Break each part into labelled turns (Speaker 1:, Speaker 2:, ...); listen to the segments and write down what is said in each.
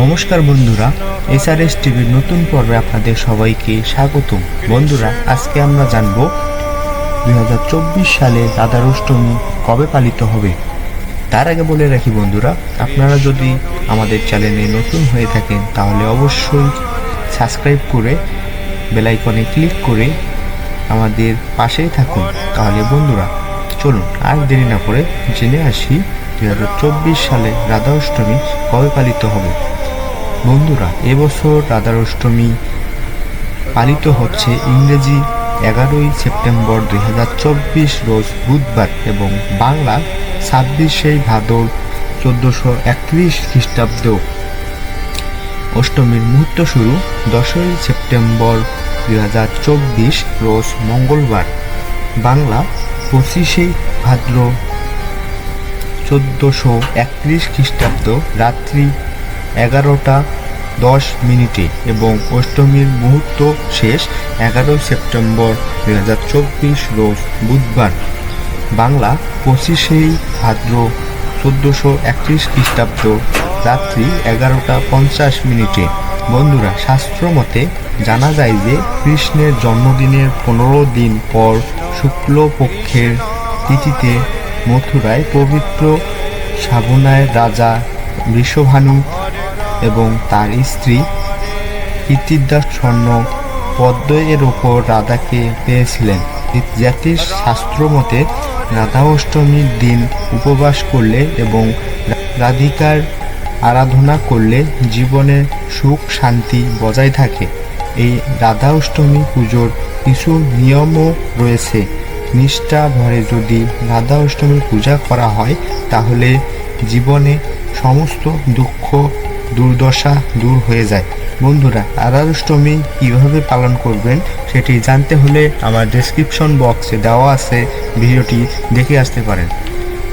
Speaker 1: নমস্কার বন্ধুরা এসআরএস টিভির নতুন পর্বে আপনাদের সবাইকে স্বাগতম। বন্ধুরা, আজকে আমরা জানব দুই হাজার চব্বিশ সালে রাধার অষ্টমী কবে পালিত হবে। তার আগে বলে রাখি বন্ধুরা, আপনারা যদি আমাদের চ্যানেলে নতুন হয়ে থাকেন, তাহলে অবশ্যই সাবস্ক্রাইব করে বেলাইকনে ক্লিক করে আমাদের পাশেই থাকুন। তাহলে বন্ধুরা, চলুন, আর দেরি না করে জেনে আসি দুই হাজার চব্বিশ সালে রাধা অষ্টমী কবে পালিত হবে? বন্ধুরা এবছর রাধা অষ্টমী পালিত হচ্ছে ইংরেজি এগারোই সেপ্টেম্বর দুই হাজার চব্বিশ রোজ বুধবার এবং বাংলা ছাব্বিশে ভাদর চোদ্দোশো একত্রিশ খ্রিস্টাব্দ। অষ্টমীর মুহূর্ত শুরু দশই সেপ্টেম্বর দুই হাজার চব্বিশ রোজ মঙ্গলবার। বাংলা পঁচিশে ভাদ্র চোদ্দোশো একত্রিশ খ্রিস্টাব্দ রাত্রি এগারোটা দশ মিনিটে এবং অষ্টমীর মুহূর্ত শেষ এগারোই সেপ্টেম্বর দুই হাজার চব্বিশ রোজ বুধবার। বাংলা পঁচিশেই ভাদ্র চোদ্দোশো একত্রিশ খ্রিস্টাব্দ রাত্রি এগারোটা পঞ্চাশ মিনিটে। বন্ধুরা, শাস্ত্র মতে জানা যায় যে কৃষ্ণের জন্মদিনের পনেরো দিন পর শুক্লপক্ষের তিথিতে মথুরায় পবিত্র সাবনায় রাজা বৃষভানু এবং তার স্ত্রী কীর্তিদাসন্ন পদ্ম এর ওপর রাধাকে পেয়েছিলেন। জাতির শাস্ত্র মতে রাধা অষ্টমীর দিন উপবাস করলে এবং রাধিকার আরাধনা করলে জীবনে সুখ শান্তি বজায় থাকে। এই রাধা অষ্টমী পুজোর কিছু নিয়মও রয়েছে। নিষ্ঠা ভরে যদি রাধা অষ্টমী পূজা করা হয়, তাহলে জীবনে সমস্ত দুঃখ, দুর্দশা দূর হয়ে যায়। বন্ধুরা, রাধা অষ্টমী কীভাবে পালন করবেন সেটি জানতে হলে আমার ডেসক্রিপশন বক্সে দেওয়া আছে, ভিডিওটি দেখে আসতে পারেন।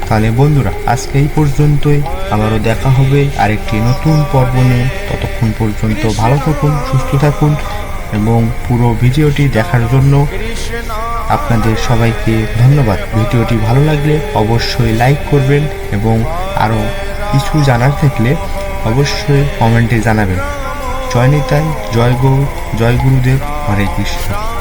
Speaker 1: তাহলে বন্ধুরা, আজকে এই পর্যন্তই। আবারও দেখা হবে আরেকটি নতুন পর্ব নিয়ে। ততক্ষণ পর্যন্ত ভালো থাকুন, সুস্থ থাকুন। এবং পুরো ভিডিওটি দেখার জন্য আপনাদের সবাইকে ধন্যবাদ। ভিডিওটি ভালো লাগলে অবশ্যই লাইক করবেন এবং আরও কিছু জানার থাকলে অবশ্যই কমেন্টে জানাবেন। জয় নিতাই, জয় গৌর, জয় গুরুদেব, হরে কৃষ্ণ।